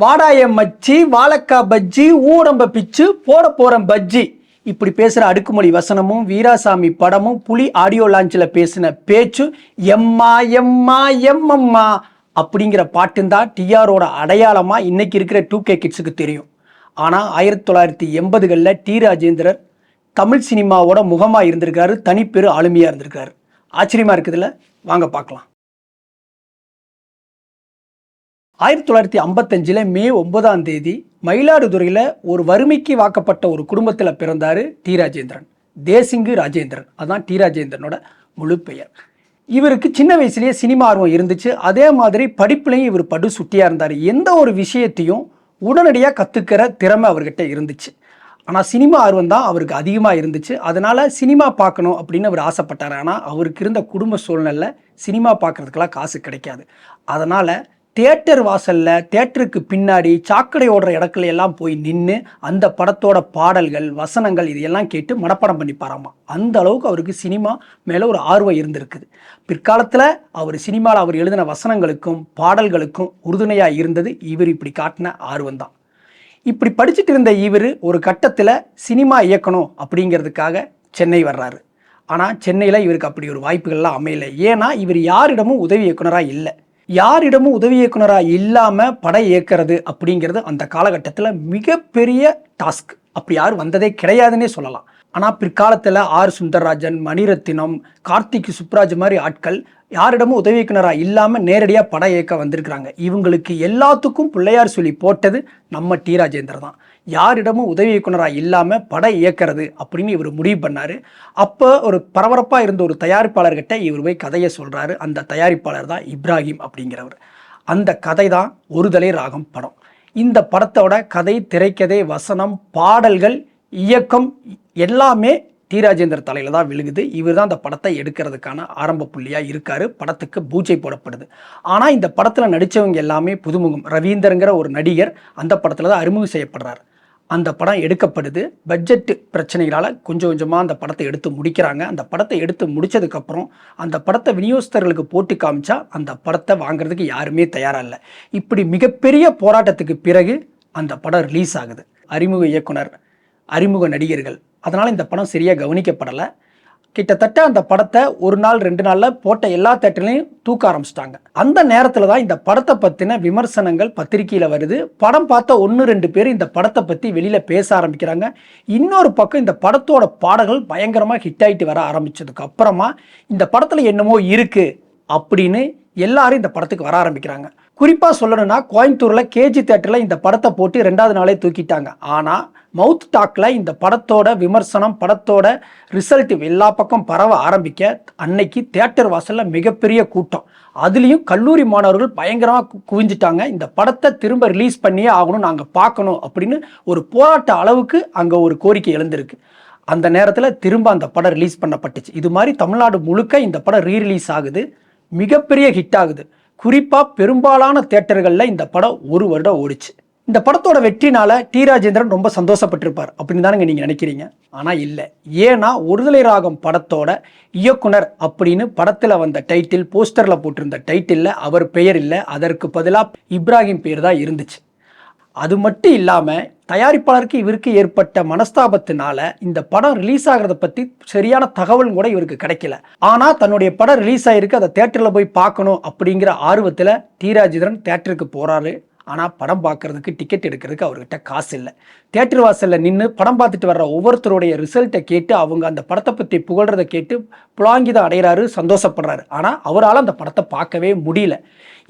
வாடாயம் மச்சி வாழைக்காய் பஜ்ஜி ஊடம்ப பிச்சு போட போறேன் பஜ்ஜி. இப்படி பேசுற அடுக்குமொழி வசனமும் வீராசாமி படமும் புலி ஆடியோ லான்ச்சில் பேசின பேச்சு எம்மா எம்மா எம்மம்மா அப்படிங்கிற பாட்டுந்தான் டிஆரோட அடையாளமாக இன்னைக்கு இருக்கிற டூ கே கிட்ஸுக்கு தெரியும். ஆனால் ஆயிரத்தி தொள்ளாயிரத்தி எண்பதுகளில் டி ராஜேந்திரர் தமிழ் சினிமாவோட முகமாக இருந்திருக்காரு தனிப்பெரு ஆளுமையாக இருந்திருக்காரு. ஆச்சரியமாக இருக்குதுல்ல? வாங்க பார்க்கலாம் ஆயிரத்தி தொள்ளாயிரத்தி ஐம்பத்தஞ்சில் மே ஒன்பதாம் தேதி மயிலாடுதுறையில் ஒரு வறுமைக்கு வாக்கப்பட்ட ஒரு குடும்பத்தில் பிறந்தார் டி ராஜேந்திரன். தேசிங்கு ராஜேந்திரன். அதான் டி ராஜேந்திரனோட முழு பெயர். இவருக்கு சின்ன வயசுலேயே சினிமா ஆர்வம் இருந்துச்சு. அதே மாதிரி படிப்புலையும் இவர் படு சுட்டியாக இருந்தார். எந்த ஒரு விஷயத்தையும் உடனடியாக கற்றுக்கிற திறமை அவர்கிட்ட இருந்துச்சு. ஆனால் சினிமா ஆர்வம் தான் அவருக்கு அதிகமாக இருந்துச்சு. அதனால் சினிமா பார்க்கணும் அப்படின்னு அவர் ஆசைப்பட்டார். ஆனால் அவருக்கு இருந்த குடும்ப சூழ்நிலை சினிமா பார்க்குறதுக்கெல்லாம் காசு கிடைக்காது. அதனால் தேட்டர் வாசலில் தேட்டருக்கு பின்னாடி சாக்கடை ஓடுற இடத்துல எல்லாம் போய் நின்று அந்த படத்தோட பாடல்கள் வசனங்கள் இதையெல்லாம் கேட்டு மனப்பாடம் பண்ணிப்பாராமா? அந்த அளவுக்கு அவருக்கு சினிமா மேலே ஒரு ஆர்வம் இருந்திருக்குது. பிற்காலத்தில் அவர் சினிமாவில் அவர் எழுதின வசனங்களுக்கும் பாடல்களுக்கும் உறுதுணையாக இருந்தது இவர் இப்படி காட்டின ஆர்வம் தான். இப்படி படிச்சுட்டு இருந்த இவர் ஒரு கட்டத்தில் சினிமா இயக்கணும் அப்படிங்கிறதுக்காக சென்னை வர்றாரு. ஆனால் சென்னையில் இவருக்கு அப்படி ஒரு வாய்ப்புகள்லாம் அமையலை. ஏன்னா இவர் யாரிடமும் உதவி இயக்குனராக இல்லை. யாரிடமும் உதவி இயக்குனராக இல்லாமல் படம் இயக்கிறது அப்படிங்கிறது அந்த காலகட்டத்தில் மிகப்பெரிய டாஸ்க். அப்படி யாரும் வந்ததே கிடையாதுன்னே சொல்லலாம். ஆனால் பிற்காலத்தில் ஆர் சுந்தரராஜன் மணிரத்தினம் கார்த்திக் சுப்ராஜ் மாதிரி ஆட்கள் யாரிடமும் உதவி இயக்குனராக இல்லாமல் நேரடியாக படம் இயக்க வந்திருக்கிறாங்க. இவங்களுக்கு எல்லாத்துக்கும் பிள்ளையார் சொல்லி போட்டது நம்ம டி. ராஜேந்தர் தான். யாரிடமும் உதவி இயக்குனராக இல்லாமல் படம் இயக்கிறது அப்படின்னு இவர் முடிவு பண்ணார். அப்போ ஒரு பரபரப்பாக இருந்த ஒரு தயாரிப்பாளர்கிட்ட இவர் போய் கதையை சொல்கிறாரு அந்த தயாரிப்பாளர் தான் இப்ராஹிம் அப்படிங்கிறவர். அந்த கதை தான் ஒருதலை ராகம் படம். இந்த படத்தோட கதை திரைக்கதை வசனம் பாடல்கள் இயக்கம் எல்லாமே டி ராஜேந்தர் தலையில் தான் விழுகுது. இவர் தான் அந்த படத்தை எடுக்கிறதுக்கான ஆரம்ப புள்ளியாக இருக்கார். படத்துக்கு பூஜை போடப்படுது. ஆனால் இந்த படத்தில் நடித்தவங்க எல்லாமே புதுமுகம். ரவீந்தருங்கிற ஒரு நடிகர் அந்த படத்தில் தான் அறிமுகம் செய்யப்படுறார். அந்த படம் எடுக்கப்படுது. பட்ஜெட் பிரச்சனைகளால் கொஞ்சம் கொஞ்சமாக அந்த படத்தை எடுத்து முடிக்கிறாங்க. அந்த படத்தை எடுத்து முடித்ததுக்கப்புறம் அந்த படத்தை விநியோகஸ்தர்களுக்கு போட்டு காமிச்சா அந்த படத்தை வாங்குறதுக்கு யாருமே தயாராக இல்லை. இப்படி மிகப்பெரிய போராட்டத்துக்கு பிறகு அந்த படம் ரிலீஸ் ஆகுது. அறிமுக இயக்குனர் அறிமுக நடிகர்கள் அதனால் இந்த படம் சரியாக கவனிக்கப்படலை. கிட்டத்தட்ட அந்த படத்தை ஒரு நாள் ரெண்டு நாளில் போட்ட எல்லா தேட்டர்லையும் தூக்க ஆரம்பிச்சிட்டாங்க. அந்த நேரத்தில் தான் இந்த படத்தை பற்றின விமர்சனங்கள் பத்திரிக்கையில் வருது. படம் பார்த்த ஒன்று ரெண்டு பேர் இந்த படத்தை பற்றி வெளியில் பேச ஆரம்பிக்கிறாங்க. இன்னொரு பக்கம் இந்த படத்தோட பாடல்கள் பயங்கரமாக ஹிட் ஆகிட்டு வர ஆரம்பித்ததுக்கு அப்புறமா இந்த படத்தில் என்னமோ இருக்குது அப்படின்னு எல்லாரும் இந்த படத்துக்கு வர ஆரம்பிக்கிறாங்க. குறிப்பாக சொல்லணும்னா கோயம்புத்தூரில் கேஜி தேட்டரில் இந்த படத்தை போட்டு ரெண்டாவது நாளே தூக்கிட்டாங்க. ஆனால் மவுத் டாக்கில் இந்த படத்தோட விமர்சனம் படத்தோட ரிசல்ட் எல்லா பக்கம் பரவ ஆரம்பிக்க அன்னைக்கு தேட்டர் வாசலில் மிகப்பெரிய கூட்டம். அதுலேயும் கல்லூரி மாணவர்கள் பயங்கரமாக குவிஞ்சிட்டாங்க. இந்த படத்தை திரும்ப ரிலீஸ் பண்ணியே ஆகணும் நாங்கள் பார்க்கணும் அப்படின்னு ஒரு போராட்ட அளவுக்கு அங்கே ஒரு கோரிக்கை எழுந்திருக்கு. அந்த நேரத்தில் திரும்ப அந்த படம் ரிலீஸ் பண்ணப்பட்டுச்சு. இது மாதிரி தமிழ்நாடு முழுக்க இந்த படம் ரீரிலீஸ் ஆகுது. மிகப்பெரிய ஹிட் ஆகுது. குறிப்பாக பெரும்பாலான தேட்டர்களில் இந்த படம் ஒரு வருடம் ஓடிச்சு. இந்த படத்தோட வெற்றினால டி ராஜேந்திரன் ரொம்ப சந்தோஷப்பட்டிருப்பார் அப்படின்னு தானங்க நீங்கள் நினைக்கிறீங்க? ஆனால் இல்லை. ஏன்னா ஒருதலை ராகம் படத்தோட இயக்குனர் அப்படின்னு படத்தில் வந்த டைட்டில் போஸ்டரில் போட்டிருந்த டைட்டிலில் அவர் பெயர் இல்லை. அதற்கு பதிலாக இப்ராஹிம் பேர் தான் இருந்துச்சு. அது மட்டும் இல்லாமல் தயாரிப்பாளருக்கு இவருக்கு ஏற்பட்ட மனஸ்தாபத்தினால இந்த படம் ரிலீஸ் ஆகிறத பற்றி சரியான தகவல் கூட இவருக்கு கிடைக்கல. ஆனால் தன்னுடைய படம் ரிலீஸ் ஆகிருக்கு அதை தேட்டரில் போய் பார்க்கணும் அப்படிங்கிற ஆர்வத்தில் தீராஜிதரன் தேட்டருக்கு போகிறாரு ஆனால் படம் பார்க்கறதுக்கு டிக்கெட் எடுக்கிறதுக்கு அவர்கிட்ட காசு இல்லை. தேட்டர் வாசலில் நின்று படம் பார்த்துட்டு வர்ற ஒவ்வொருத்தருடைய ரிசல்ட்டை கேட்டு அவங்க அந்த படத்தை பற்றி புகழ்கிறத கேட்டு புலாங்கிதம் அடைகிறாரு சந்தோஷப்படுறாரு. ஆனால் அவரால் அந்த படத்தை பார்க்கவே முடியல.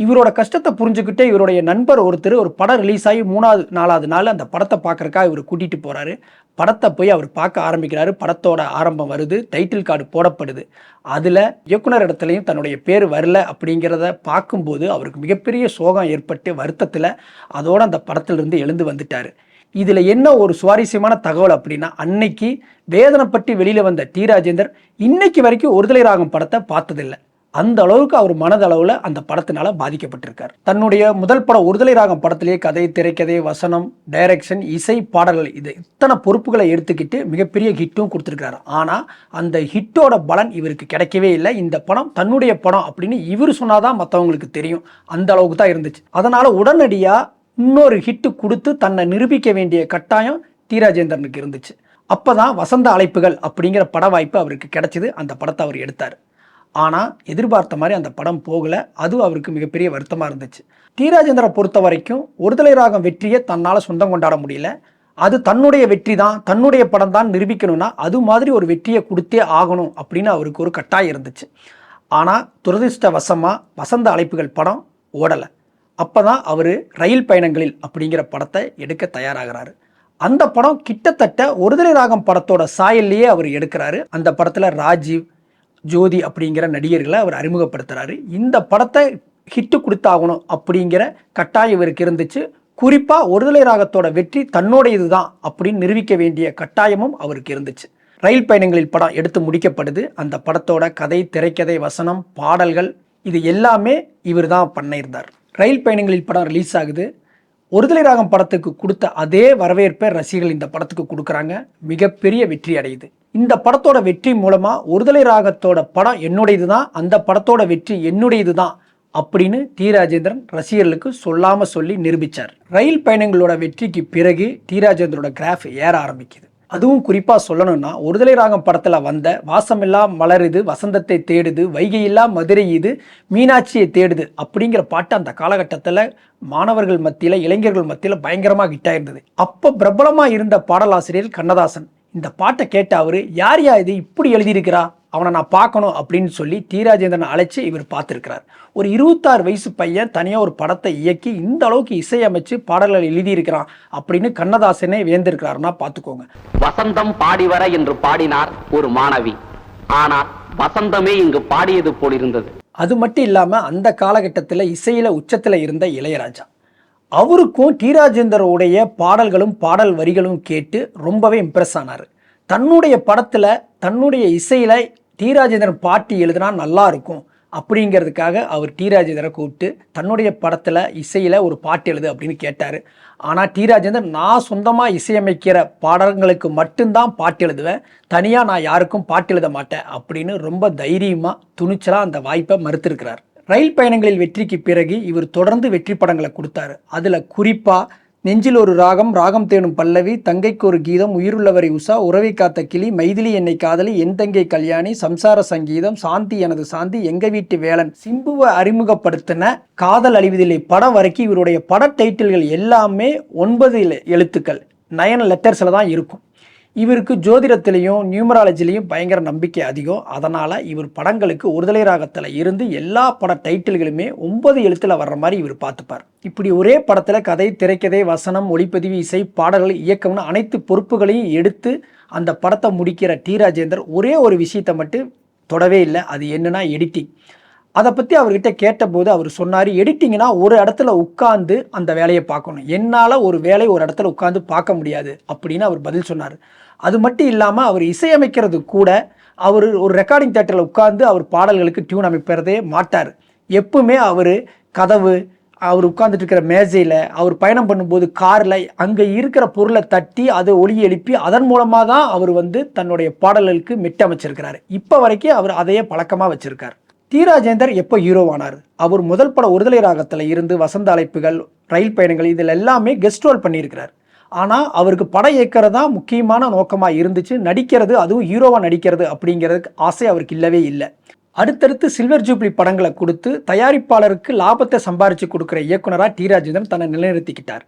இவரோட கஷ்டத்தை புரிஞ்சுக்கிட்டே இவருடைய நண்பர் ஒருத்தர் ஒரு படம் ரிலீஸ் ஆகி மூணாவது நாலாவது நாள் அந்த படத்தை பார்க்குறக்கா இவர் கூட்டிகிட்டு போகிறாரு படத்தை போய் அவர் பார்க்க ஆரம்பிக்கிறாரு. படத்தோட ஆரம்பம் வருது. டைட்டில் கார்டு போடப்படுது. அதில் இயக்குனர் இடத்துலையும் தன்னுடைய பேர் வரல அப்படிங்கிறத பார்க்கும்போது அவருக்கு மிகப்பெரிய சோகம் ஏற்பட்டு வருத்தத்தில் அதோடு அந்த படத்திலிருந்து எழுந்து வந்துட்டார். இதில் என்ன ஒரு சுவாரஸ்யமான தகவல் அப்படின்னா அன்னைக்கு வேதனைப்பட்டி வெளியில் வந்த டி ராஜேந்தர் இன்னைக்கு வரைக்கும் ஒருதலை ராகம் படத்தை பார்த்ததில்லை. அந்த அளவுக்கு அவர் மனதளவில் அந்த படத்தினால பாதிக்கப்பட்டிருக்கார். தன்னுடைய முதல் படம் ஒருதலை ராகம் படத்திலேயே கதை திரைக்கதை வசனம் டைரக்ஷன் இசை பாடல்கள் இது இத்தனை பொறுப்புகளை எடுத்துக்கிட்டு மிகப்பெரிய ஹிட்டும் கொடுத்துருக்காரு ஆனால் அந்த ஹிட்டோட பலன் இவருக்கு கிடைக்கவே இல்லை. இந்த படம் தன்னுடைய படம் அப்படின்னு இவர் சொன்னாதான் மற்றவங்களுக்கு தெரியும். அந்த அளவுக்கு தான் இருந்துச்சு. அதனால உடனடியாக இன்னொரு ஹிட்டு கொடுத்து தன்னை நிரூபிக்க வேண்டிய கட்டாயம் டி ராஜேந்திரனுக்கு இருந்துச்சு. அப்போ தான் வசந்த அழைப்புகள் அப்படிங்கிற பட வாய்ப்பு அவருக்கு கிடச்சிது. அந்த படத்தை அவர் எடுத்தார். ஆனால் எதிர்பார்த்த மாதிரி அந்த படம் போகலை. அது அவருக்கு மிகப்பெரிய வருத்தமாக இருந்துச்சு. டி ராஜேந்திரனை பொறுத்த வரைக்கும் ஒருதலை ராகம் வெற்றியை தன்னால் சொந்தம் கொண்டாட முடியல. அது தன்னுடைய வெற்றி தான் தன்னுடைய படம் தான் நிரூபிக்கணும்னா அது மாதிரி ஒரு வெற்றியை கொடுத்தே ஆகணும் அப்படின்னு அவருக்கு ஒரு கட்டாயம் இருந்துச்சு. ஆனால் துரதிர்ஷ்டவசமாக வசந்த அழைப்புகள் படம் ஓடலை. அப்போ தான் அவர் ரயில் பயணங்களில் அப்படிங்கிற படத்தை எடுக்க தயாராகிறாரு. அந்த படம் கிட்டத்தட்ட ஒருதலை ராகம் படத்தோட சாயல்லையே அவர் எடுக்கிறாரு. அந்த படத்தில் ராஜீவ் ஜோதி அப்படிங்கிற நடிகர்களை அவர் அறிமுகப்படுத்துகிறாரு இந்த படத்தை ஹிட்டு கொடுத்தாகணும் அப்படிங்கிற கட்டாயம் இவருக்கு இருந்துச்சு. குறிப்பாக ஒருதலை ராகத்தோட வெற்றி தன்னோடையது தான் அப்படின்னு நிரூபிக்க வேண்டிய கட்டாயமும் அவருக்கு இருந்துச்சு. ரயில் பயணங்களில் படம் எடுத்து முடிக்கப்படுது. அந்த படத்தோட கதை திரைக்கதை வசனம் பாடல்கள் இது எல்லாமே இவர் தான் பண்ணியிருந்தார். ரயில் பயணங்களில் படம் ரிலீஸ் ஆகுது. ஒருதலை ராகம் படத்துக்கு கொடுத்த அதே வரவேற்பை ரசிகர்கள் இந்த படத்துக்கு கொடுக்குறாங்க. மிகப்பெரிய வெற்றி அடையுது. இந்த படத்தோட வெற்றி மூலமா ஒருதலை ராகத்தோட படம் என்னுடையது தான் அந்த படத்தோட வெற்றி என்னுடையது தான் அப்படின்னு டி ராஜேந்திரன் ரசிகர்களுக்கு சொல்லாம சொல்லி நிரூபிச்சார். ரயில் பயணங்களோட வெற்றிக்கு பிறகு டி ராஜேந்திரோட கிராஃப் ஏற ஆரம்பிக்குது. அதுவும் குறிப்பாக சொல்லணும்னா ஒருதலை ராகம் படத்தில் வந்த வாசமில்லா மலருது வசந்தத்தை தேடுது வைகையில்லா மதுரை இது மீனாட்சியை தேடுது அப்படிங்கிற பாட்டு அந்த காலகட்டத்தில் மாணவர்கள் மத்தியில் இளைஞர்கள் மத்தியில் பயங்கரமாக ஹிட் ஆயிருந்தது. அப்போ பிரபலமாக இருந்த பாடலாசிரியர் கண்ணதாசன். இந்த பாட்டை கேட்ட அவர் யார் யா இது? இப்படி எழுதியிருக்கிறா? அவனை நான் பார்க்கணும் அப்படின்னு சொல்லி டி ராஜேந்திரன் அழைச்சி இவர் பார்த்துருக்கிறார். ஒரு இருபத்தாறு வயசு பையன் தனியாக ஒரு படத்தை இயக்கி இந்த அளவுக்கு இசையமைச்சு பாடல்கள் எழுதியிருக்கிறான் அப்படின்னு கண்ணதாசனே வேந்திருக்கிறாருன்னா பார்த்துக்கோங்க. வசந்தம் பாடி வர என்று பாடினார் ஒரு மாணவி. ஆனால் வசந்தமே இங்கு பாடியது போல் இருந்தது. அது மட்டும் இல்லாமல் அந்த காலகட்டத்தில் இசையில் உச்சத்தில் இருந்த இளையராஜா. அவருக்கும் டி ராஜேந்தரோடைய பாடல்களும் பாடல் வரிகளும் கேட்டு ரொம்பவே இம்ப்ரெஸ் ஆனார். தன்னுடைய படத்தில் தன்னுடைய இசையில் டி ராஜேந்திரன் பாட்டு எழுதுனா நல்லா இருக்கும். அப்படிங்கிறதுக்காக அவர் டி ராஜேந்திரனை கூப்பிட்டு தன்னுடைய படத்தில் இசையில் ஒரு பாட்டு எழுது அப்படின்னு கேட்டார். ஆனால் டி ராஜேந்திரன் நான் சொந்தமாக இசையமைக்கிற பாடல்களுக்கு மட்டும்தான் பாட்டு எழுதுவேன். தனியாக நான் யாருக்கும் பாட்டு எழுத மாட்டேன் அப்படின்னு ரொம்ப தைரியமாக துணிச்சலாக அந்த வாய்ப்பை மறுத்திருக்கிறார். ரயில் பயணங்களில் வெற்றிக்கு பிறகு இவர் தொடர்ந்து வெற்றி படங்களை கொடுத்தாரு. அதில் குறிப்பாக நெஞ்சில் ஒரு ராகம் ராகம் தேனும் பல்லவி தங்கைக்கு ஒரு கீதம் உயிருள்ளவரை உஷா உறவை காத்த கிளி மைதிலி என்னை காதலி என் தங்கை கல்யாணி சம்சார சங்கீதம் சாந்தி எனது சாந்தி எங்க வீட்டு வேலன். சிம்புவை அறிமுகப்படுத்தின காதல் அழிவதில்லை படம் வரைக்கும் இவருடைய பட டைட்டில்கள் எல்லாமே ஒன்பது எழுத்துக்கள். நயன் லெட்டர்ஸில் தான் இருக்கும். இவருக்கு ஜோதிடத்திலையும் நியூமராலஜிலையும் பயங்கர நம்பிக்கை அதிகம். அதனால் இவர் படங்களுக்கு ஒருதலை ராகத்தில் இருந்து எல்லா பட டைட்டில்களுமே ஒன்பது எழுத்தில் வர்ற மாதிரி இவர் பார்த்துப்பார். இப்படி ஒரே படத்தில் கதை திரைக்கதை வசனம் ஒளிப்பதிவு இசை பாடல்கள் இயக்கம்னு அனைத்து பொறுப்புகளையும் எடுத்து அந்த படத்தை முடிக்கிற டி. ராஜேந்தர் ஒரே ஒரு விஷயத்தை மட்டும் தொடவே இல்லை. அது என்னன்னா எடிட்டிங் அதை பற்றி அவர்கிட்ட கேட்டபோது அவர் சொன்னார் எடிட்டிங்னா ஒரு இடத்துல உட்காந்து அந்த வேலையை பார்க்கணும். என்னால் ஒரு வேலையை ஒரு இடத்துல உட்காந்து பார்க்க முடியாது. அப்படின்னு அவர் பதில் சொன்னார். அது மட்டும் இல்லாமல் அவர் இசையமைக்கிறது கூட அவர் ஒரு ரெக்கார்டிங் தேட்டரில் உட்காந்து அவர் பாடல்களுக்கு டியூன் அமைப்பதே மாட்டார். எப்பவுமே அவர் கதவு அவர் உட்கார்ந்துட்டு இருக்கிற மேஜையில் அவர் பயணம் பண்ணும்போது காரில் அங்கே இருக்கிற பொருளை தட்டி அதை ஒளி எழுப்பி அதன் மூலமாக தான் அவர் வந்து தன்னுடைய பாடல்களுக்கு மிட்டமைச்சிருக்கிறார். இப்போ வரைக்கும் அவர் அதையே பழக்கமாக வச்சிருக்கார். டி ராஜேந்தர் எப்போ ஹீரோவானார் அவர் முதல் பட ஒருதலை ராகத்தில் இருந்து வசந்த அழைப்புகள் ரயில் பயணங்கள் இதில் எல்லாமே கெஸ்ட் ரோல் பண்ணியிருக்கிறார். ஆனால் அவருக்கு படம் இயக்கிறது தான் முக்கியமான நோக்கமாக இருந்துச்சு. நடிக்கிறது அதுவும் ஹீரோவாக நடிக்கிறது அப்படிங்கிறதுக்கு ஆசை அவருக்கு இல்லவே இல்லை. அடுத்தடுத்து சில்வர் ஜூப்ளி படங்களை கொடுத்து தயாரிப்பாளருக்கு லாபத்தை சம்பாரித்து கொடுக்குற இயக்குனராக டி. ராஜேந்திரன் தன்னை நிலைநிறுத்திக்கிட்டார்.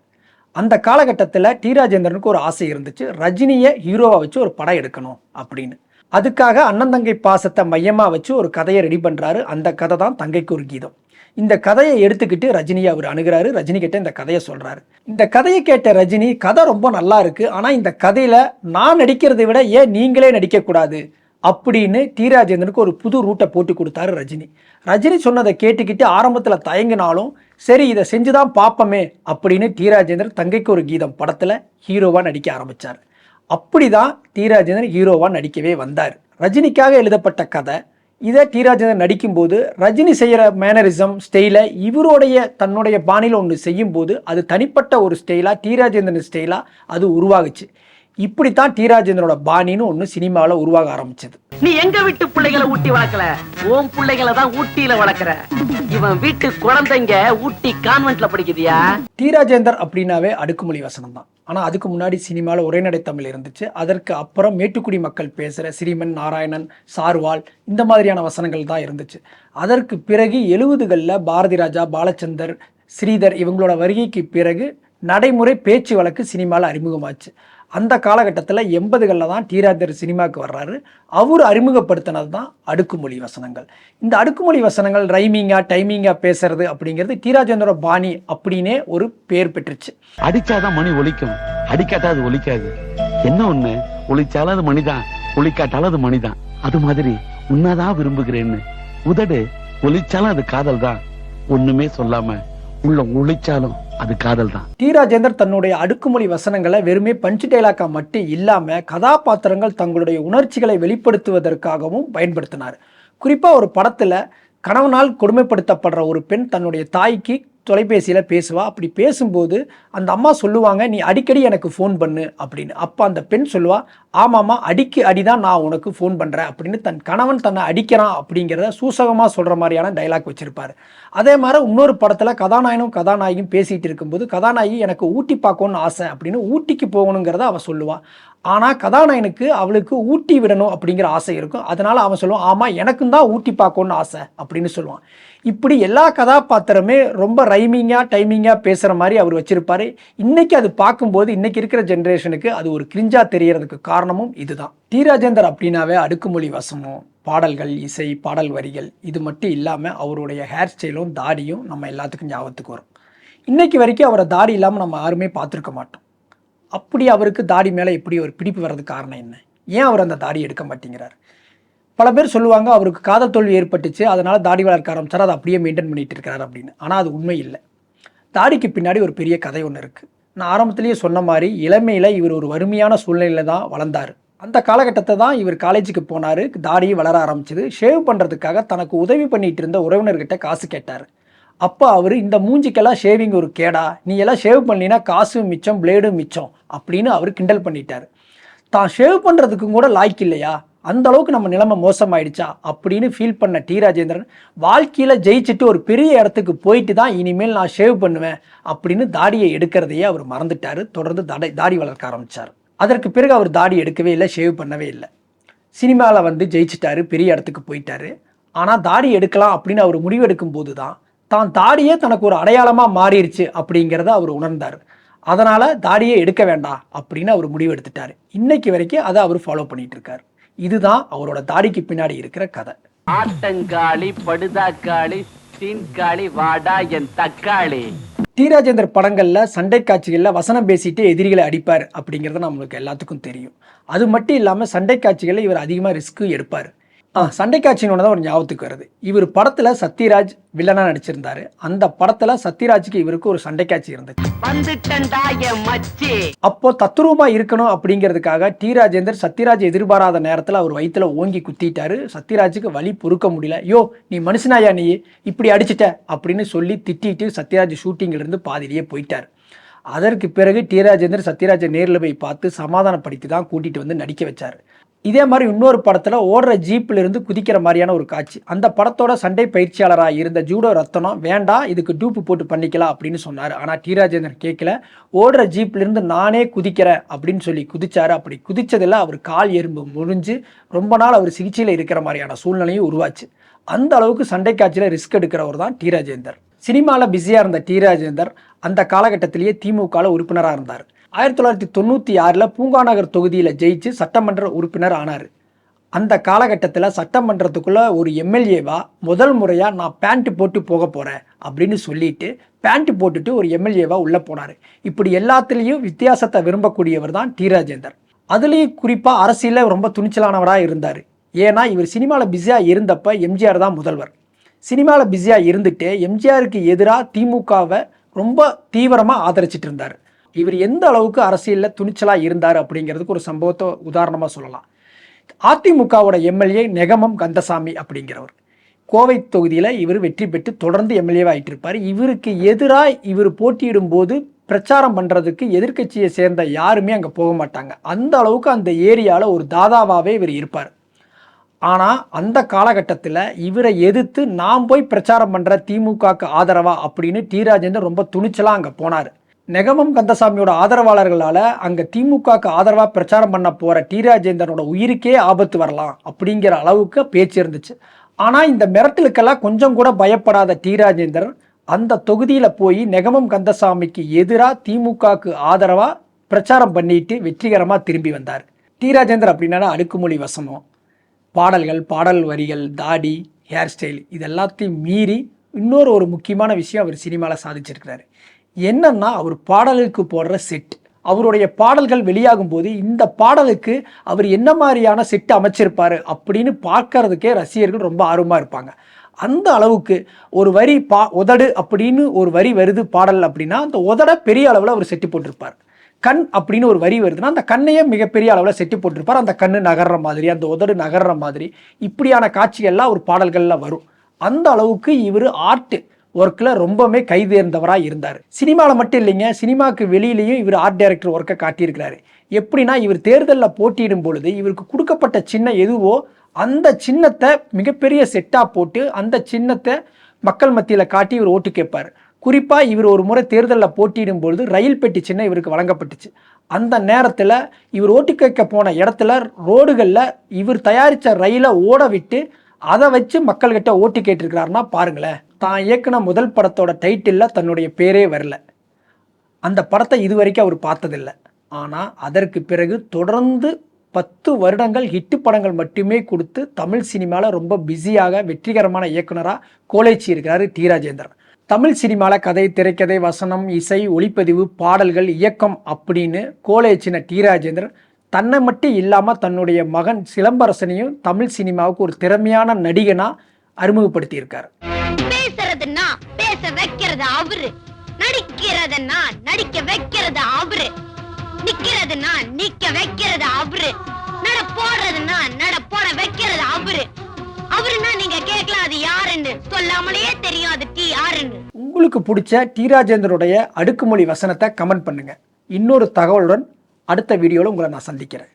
அந்த காலகட்டத்தில் டி. ராஜேந்திரனுக்கு ஒரு ஆசை இருந்துச்சு. ரஜினியை ஹீரோவாக வச்சு ஒரு படம் எடுக்கணும் அப்படின்னு. அதுக்காக அண்ணன் தங்கை பாசத்தை மையமாக வச்சு ஒரு கதையை ரெடி பண்ணுறாரு அந்த கதை தான் தங்கைக்கு ஒரு கீதம். இந்த கதையை எடுத்துக்கிட்டு ரஜினியை அவர் அணுகிறாரு. ரஜினி கிட்ட இந்த கதையை சொல்கிறாரு இந்த கதையை கேட்ட ரஜினி கதை ரொம்ப நல்லா இருக்குது ஆனால் இந்த கதையில் நான் நடிக்கிறதை விட ஏன் நீங்களே நடிக்கக்கூடாது? அப்படின்னு டி. ராஜேந்திரனுக்கு ஒரு புது ரூட்டை போட்டு கொடுத்தாரு ரஜினி. ரஜினி சொன்னதை கேட்டுக்கிட்டு ஆரம்பத்தில் தயங்கினாலும் சரி இதை செஞ்சுதான் பார்ப்போமே அப்படின்னு டி. ராஜேந்திரன் தங்கைக்கு ஒரு கீதம் படத்தில் ஹீரோவாக நடிக்க அப்படி தான் டி ராஜேந்திரன் ஹீரோவாக நடிக்கவே வந்தார். ரஜினிக்காக எழுதப்பட்ட கதை. இதை டி ராஜேந்திரன் நடிக்கும்போது ரஜினி செய்கிற மேனரிசம் ஸ்டைலை இவருடைய தன்னுடைய பாணியில் ஒன்று செய்யும்போது அது தனிப்பட்ட ஒரு ஸ்டைலாக டி ராஜேந்திரன் ஸ்டைலாக அது உருவாகுச்சு. இப்படித்தான் டி ராஜேந்திரனோட பாணின்னு ஒன்று சினிமாவில் உருவாக ஆரம்பிச்சது. நீ எங்க வீட்டு பிள்ளைகளை ஊட்டி வளர்க்கல? உன் பிள்ளைகளை தான் ஊட்டியில வளர்க்கற. இவன் வீட்டு குழந்தைங்க ஊட்டி கான்வென்ட்ல படிக்குதியா? டி ராஜேந்தர் அப்படின்னாவே அடுக்குமொழி வசனம் தான் ஆனால் அதுக்கு முன்னாடி சினிமாவில் உரைநடை தமிழ் இருந்துச்சு. அதற்கு அப்புறம் மேட்டுக்குடி மக்கள் பேசுகிற ஸ்ரீமன் நாராயணன் சார்வால் இந்த மாதிரியான வசனங்கள் தான் இருந்துச்சு. அதற்கு பிறகு எழுபதுகளில் பாரதி ராஜா பாலச்சந்தர் ஸ்ரீதர் இவங்களோட வருகைக்கு பிறகு நடைமுறை பேச்சு வழக்கு சினிமாவில் அறிமுகமாச்சு. அந்த காலகட்டத்தில் எண்பதுகளில் தான் டி சினிமாவுக்கு வர்றாரு. அவர் அறிமுகப்படுத்தினது தான் அடுக்குமொழி வசனங்கள். இந்த அடுக்குமொழி வசனங்கள் ரைமிங்காக டைமிங்காக பேசுறது அப்படிங்கிறது டீராஜேந்திர பாணி அப்படின்னே ஒரு பேர் பெற்றுச்சு. அடிச்சாதான் மணி ஒலிக்கும். அடிக்காட்டா அது ஒலிக்காது. என்ன ஒண்ணு? ஒலிச்சாலும் அது மணிதான். ஒழிக்காட்டாலும் அது மணிதான். அது மாதிரி உன்னதான் விரும்புகிறேன்னு. உதடு ஒலிச்சாலும் அது காதல் தான் ஒண்ணுமே சொல்லாம உள்ள உழைச்சாலும் அது காதல் தான் டி. ராஜேந்தர் தன்னுடைய அடுக்குமொழி வசனங்களை வெறுமே பஞ்சு டைலாக்கா மட்டும் இல்லாமல் கதாபாத்திரங்கள் தங்களுடைய உணர்ச்சிகளை வெளிப்படுத்துவதற்காகவும் பயன்படுத்தினார். குறிப்பாக ஒரு படத்தில் கணவனால் கொடுமைப்படுத்தப்படுற ஒரு பெண் தன்னுடைய தாய்க்கு தொலைபேசியில் பேசுவா. அப்படி பேசும்போது அந்த அம்மா சொல்லுவாங்க நீ அடிக்கடி எனக்கு ஃபோன் பண்ணு அப்படின்னு. அப்போ அந்த பெண் சொல்லுவா ஆமாம்மா அடிக்கு அடிதான் நான் உனக்கு ஃபோன் பண்ணுறேன் அப்படின்னு தன் கணவன் தன்னை அடிக்கிறான் அப்படிங்கிறத சூசகமாக சொல்கிற மாதிரியான டைலாக் வச்சுருப்பார். அதே மாதிரி இன்னொரு படத்தில் கதாநாயகனும் கதாநாயகியும் பேசிகிட்டு இருக்கும்போது கதாநாயகி எனக்கு ஊட்டி பார்க்கணுன்னு ஆசை அப்படின்னு ஊட்டிக்கு போகணுங்கிறத அவள் சொல்லுவாள் ஆனால் கதாநாயகனுக்கு அவளுக்கு ஊட்டி விடணும் அப்படிங்கிற ஆசை இருக்கும். அதனால் அவன் சொல்லுவான் ஆமாம் எனக்கும் தான் ஊட்டி பார்க்கணும்னு ஆசை அப்படின்னு சொல்லுவான். இப்படி எல்லா கதாபாத்திரமே ரொம்ப ரைமிங்காக டைமிங்காக பேசுகிற மாதிரி அவர் வச்சுருப்பார். இன்றைக்கி அது பார்க்கும்போது இன்றைக்கி இருக்கிற ஜென்ரேஷனுக்கு அது ஒரு கிரிஞ்சாக தெரியறதுக்கு காரணமும் இதுதான். டி. ராஜேந்தர் அப்படின்னாவே அடுக்குமொழி வசனம் பாடல்கள் இசை பாடல் வரிகள் இது மட்டும் இல்லாமல் அவருடைய ஹேர் ஸ்டைலும் தாடியும் நம்ம எல்லாத்துக்கும் ஞாபகத்துக்கு வரும். இன்றைக்கி வரைக்கும் அவரை தாடி இல்லாமல் நம்ம யாருமே பார்த்துருக்க மாட்டோம். அப்படி அவருக்கு தாடி மேலே இப்படி ஒரு பிடிப்பு வர்றதுக்கு காரணம் என்ன? ஏன் அவர் அந்த தாடி எடுக்க மாட்டேங்கிறார்? பல பேர் சொல்லுவாங்க அவருக்கு காதல் தோல்வி ஏற்பட்டுச்சு அதனால் தாடி வளர்க்க ஆரம்பிச்சார் அதை அப்படியே மெயின்டைன் பண்ணிட்டு இருக்கிறார் அப்படின்னு. ஆனால் அது உண்மை இல்லை. தாடிக்கு பின்னாடி ஒரு பெரிய கதை ஒன்று இருக்குது நான் ஆரம்பத்திலேயே சொன்ன மாதிரி இளமையில் இவர் ஒரு வறுமையான சூழ்நிலையில் தான் வளர்ந்தார். அந்த காலகட்டத்தை தான் இவர் காலேஜுக்கு போனார் தாடியும் வளர ஆரம்பிச்சது. ஷேவ் பண்ணுறதுக்காக தனக்கு உதவி பண்ணிட்டு இருந்த உறவினர்கிட்ட காசு கேட்டார். அப்போ அவர் இந்த மூஞ்சிக்கெல்லாம் ஷேவிங் ஒரு கேடா. நீ எல்லாம் ஷேவ் பண்ணினா காசும் மிச்சம் பிளேடும் மிச்சம். அப்படின்னு அவர் கிண்டல் பண்ணிட்டார். தான் ஷேவ் பண்ணுறதுக்கும் கூட லாய்க்கு இல்லையா? அந்த அளவுக்கு நம்ம நிலைமை மோசமாயிடுச்சா? அப்படின்னு ஃபீல் பண்ண டி ராஜேந்திரன் வாழ்க்கையில் ஜெயிச்சுட்டு ஒரு பெரிய இடத்துக்கு போயிட்டு தான் இனிமேல் நான் ஷேவ் பண்ணுவேன் அப்படின்னு தாடியை எடுக்கிறதையே அவர் மறந்துட்டார். தொடர்ந்து தடை தாடி வளர்க்க ஆரம்பித்தார் அதற்கு பிறகு அவர் தாடி எடுக்கவே இல்லை ஷேவ் பண்ணவே இல்லை. சினிமாவில் வந்து ஜெயிச்சிட்டாரு பெரிய இடத்துக்கு போயிட்டாரு. ஆனால் தாடி எடுக்கலாம் அப்படின்னு அவர் முடிவெடுக்கும் போது தான் தான் தாடியே தனக்கு ஒரு அடையாளமாக மாறிடுச்சு அப்படிங்கிறத அவர் உணர்ந்தார். அதனால் தாடியே எடுக்க வேண்டாம் அப்படின்னு அவர் முடிவெடுத்துட்டார் இன்னைக்கு வரைக்கும் அதை அவர் ஃபாலோ பண்ணிட்டு இருக்கார் இதுதான் அவரோட தாடிக்கு பின்னாடி இருக்கிற கதை. ஆட்டங்காளி படுதாக்காளி சீன்காளி வாடா என் தக்காளி. டி. ராஜேந்தர் படங்களில் சண்டை காட்சிகளில் வசனம் பேசிட்டு எதிரிகளை அடிப்பார் அப்படிங்கிறது நம்மளுக்கு எல்லாத்துக்கும் தெரியும். அது மட்டும் இல்லாமல் சண்டை காட்சிகளில் இவர் அதிகமாக ரிஸ்க்கு எடுப்பார். சண்டை காட்சின்னு தான் ஒரு ஞாபகத்துக்கு வருது. இவர் படத்தில் சத்யராஜ் வில்லனாக நடிச்சிருந்தாரு. அந்த படத்தில் சத்யராஜுக்கு இவருக்கு ஒரு சண்டை காட்சி இருந்துச்சு அப்போ தத்துரூபமா இருக்கணும் அப்படிங்கிறதுக்காக டி ராஜேந்தர் சத்யராஜ் எதிர்பாராத நேரத்தில் அவர் வயித்துல ஓங்கி குத்திட்டாரு. சத்யராஜுக்கு வலி பொறுக்க முடியல. யோ நீ மனுஷனாயா நீ? இப்படி அடிச்சிட்ட அப்படின்னு சொல்லி திட்டிட்டு சத்யராஜ் ஷூட்டிங்ல இருந்து பாதியிலேயே போயிட்டார். அதற்கு பிறகு டி ராஜேந்தர் சத்யராஜை நேரில் போய் பார்த்து சமாதானப்படுத்தி தான் கூட்டிட்டு வந்து நடிக்க வச்சார். இதே மாதிரி இன்னொரு படத்தில் ஓடுற ஜீப்ல இருந்து குதிக்கிற மாதிரியான ஒரு காட்சி. அந்த படத்தோட சண்டை பயிற்சியாளராக இருந்த ஜூடோ ரத்தனம் வேண்டாம் இதுக்கு டூப்பு போட்டு பண்ணிக்கலாம் அப்படின்னு சொன்னார். ஆனால் டி. ராஜேந்திரன் கேட்கல ஓடுற ஜீப்லேருந்து நானே குதிக்கிறேன் அப்படின்னு சொல்லி குதிச்சாரு. அப்படி குதித்ததில் அவர் கால் எறும்பு முறிஞ்சு ரொம்ப நாள் அவர் சிகிச்சையில் இருக்கிற மாதிரியான சூழ்நிலையும் உருவாச்சு. அந்த அளவுக்கு சண்டை காட்சியில் ரிஸ்க் எடுக்கிறவர் தான் டி. ராஜேந்தர். சினிமாவில் பிஸியாக இருந்த டி. ராஜேந்தர் அந்த காலகட்டத்திலேயே திமுகவில் உறுப்பினராக இருந்தார். ஆயிரத்தி தொள்ளாயிரத்தி தொண்ணூற்றி ஆறில் பூங்காநகர் தொகுதியில் ஜெயிச்சு சட்டமன்ற உறுப்பினர் ஆனார். அந்த காலகட்டத்தில் சட்டமன்றத்துக்குள்ளே ஒரு எம்எல்ஏவா முதல் முறையாக நான் பேண்ட்டு போட்டு போக போகிறேன் அப்படின்னு சொல்லிட்டு பேண்ட்டு போட்டுட்டு ஒரு எம்எல்ஏவா உள்ளே போனார். இப்படி எல்லாத்துலேயும் வித்தியாசத்தை விரும்பக்கூடியவர் தான் டி. ராஜேந்தர். அதுலேயும் குறிப்பாக அரசியலில் ரொம்ப துணிச்சலானவராக இருந்தார். ஏன்னா இவர் சினிமாவில் பிஸியாக இருந்தப்ப எம்ஜிஆர் தான் முதல்வர். சினிமாவில் பிஸியாக இருந்துட்டு எம்ஜிஆருக்கு எதிராக திமுகவை ரொம்ப தீவிரமாக ஆதரிச்சிட்டு இருந்தார். இவர் எந்த அளவுக்கு அரசியலில் துணிச்சலாக இருந்தார் அப்படிங்கிறதுக்கு ஒரு சம்பவத்தை உதாரணமாக சொல்லலாம். அதிமுகவோட எம்எல்ஏ நெகமம் கந்தசாமி அப்படிங்கிறவர். கோவை தொகுதியில் இவர் வெற்றி பெற்று தொடர்ந்து எம்எல்ஏவாக ஆகிட்டு இருப்பார். இவருக்கு எதிராக இவர் போட்டியிடும் போது பிரச்சாரம் பண்ணுறதுக்கு எதிர்க்கட்சியை சேர்ந்த யாருமே அங்கே போக மாட்டாங்க. அந்த அளவுக்கு அந்த ஏரியாவில் ஒரு தாதாவாகவே இவர் இருப்பார். ஆனால் அந்த காலகட்டத்தில் இவரை எதிர்த்து நான் போய் பிரச்சாரம் பண்ணுற திமுகக்கு ஆதரவா? அப்படின்னு டி. ராஜேந்தர் ரொம்ப துணிச்சலாக அங்கே போனார். நெகமம் கந்தசாமியோட ஆதரவாளர்களால் அங்கே திமுகக்கு ஆதரவாக பிரச்சாரம் பண்ண போகிற டி ராஜேந்திரனோட உயிருக்கே ஆபத்து வரலாம் அப்படிங்கிற அளவுக்கு பேச்சு இருந்துச்சு. ஆனால் இந்த மிரட்டலுக்கெல்லாம் கொஞ்சம் கூட பயப்படாத டி ராஜேந்தர் அந்த தொகுதியில் போய் நெகமம் கந்தசாமிக்கு எதிராக திமுகக்கு ஆதரவாக பிரச்சாரம் பண்ணிட்டு வெற்றிகரமாக திரும்பி வந்தார். டி ராஜேந்தர் அப்படின்னா அடுக்குமொழி வசனம். பாடல்கள் பாடல் வரிகள் தாடி ஹேர் ஸ்டைல் இது எல்லாத்தையும் மீறி இன்னொரு ஒரு முக்கியமான விஷயம் அவர் சினிமாவில் சாதிச்சிருக்கிறாரு. என்னன்னா அவர் பாடலுக்கு போடுற செட் அவருடைய பாடல்கள் வெளியாகும் போது இந்த பாடலுக்கு அவர் என்ன மாதிரியான செட் அமைச்சிருப்பாரு அப்படின்னு பார்க்கறதுக்கே ரசிகர்கள் ரொம்ப ஆர்வமாக இருப்பாங்க. அந்த அளவுக்கு ஒரு வரி பா உதடு அப்படின்னு ஒரு வரி வருது பாடல் அப்படின்னா அந்த உதட பெரிய அளவில் அவர் செட்டு போட்டிருப்பார். கண் அப்படின்னு ஒரு வரி வருதுன்னா அந்த கண்ணையே மிகப்பெரிய அளவில் செட்டு போட்டிருப்பார். அந்த கண் நகர்ற மாதிரி அந்த உதடு நகர்ற மாதிரி இப்படியான காட்சிகள்லாம் ஒரு பாடல்களில் வரும். அந்த அளவுக்கு இவர் ஆர்ட்டு ஒர்க்கில் ரொம்பவுமே கைதேர்ந்தவராக இருந்தார். சினிமாவில் மட்டும் இல்லைங்க சினிமாவுக்கு வெளியிலையும் இவர் ஆர்ட் டைரக்டர் ஒர்க்கை காட்டியிருக்கிறாரு. எப்படின்னா இவர் தேர்தலில் போட்டியிடும் பொழுது இவருக்கு கொடுக்கப்பட்ட சின்னம் எதுவோ அந்த சின்னத்தை மிகப்பெரிய செட்டாக போட்டு அந்த சின்னத்தை மக்கள் மத்தியில் காட்டி இவர் ஓட்டு கேட்பார். குறிப்பாக இவர் ஒரு முறை தேர்தலில் போட்டியிடும் பொழுது ரயில் பெட்டி சின்னம் இவருக்கு வழங்கப்பட்டுச்சு. அந்த நேரத்தில் இவர் ஓட்டு கேட்க போன இடத்துல ரோடுகளில் இவர் தயாரித்த ரயிலை ஓட விட்டு அதை வச்சு மக்கள்கிட்ட ஓட்டு கேட்டிருக்கிறாருன்னா பாருங்களேன். தான் இயக்குன முதல் படத்தோட டைட்டிலில் தன்னுடைய பேரே வரல. அந்த படத்தை இதுவரைக்கும் அவர் பார்த்ததில்லை. ஆனால் அதற்கு பிறகு தொடர்ந்து பத்து வருடங்கள் ஹிட்டு படங்கள் மட்டுமே கொடுத்து தமிழ் சினிமாவில் ரொம்ப பிஸியாக வெற்றிகரமான இயக்குனராக கோலேச்சி இருக்கிறாரு டி. ராஜேந்திரன். தமிழ் சினிமாவில் கதை திரைக்கதை வசனம் இசை ஒளிப்பதிவு பாடல்கள் இயக்கம் அப்படின்னு கோலேச்சின டி. ராஜேந்திரன் தன்னை மட்டும் இல்லாமல் தன்னுடைய மகன் சிலம்பரசனையும் தமிழ் சினிமாவுக்கு ஒரு திறமையான நடிகனாக அறிமுகப்படுத்தியிருக்காரு. பேசுறதுன்னா பேச வைக்கிறது அவரு. நடிக்கிறதுன்னா நடிக்க வைக்கிறது அவரு. நிக்கிறதுன்னா நிக்க வைக்கிறது அவரு. நட போடுறதுன்னா நட போட வைக்கிறது அவரு. அவருன்னா நீங்க கேட்கலாம் அது யாருன்னு. சொல்லாமலேயே தெரியும் அது டி யாருன்னு உங்களுக்கு பிடிச்ச டி ராஜேந்தருடைய அடுக்குமொழி வசனத்தை கமெண்ட் பண்ணுங்க. இன்னொரு தகவலுடன் அடுத்த வீடியோவில் உங்களை நான் சந்திக்கிறேன்.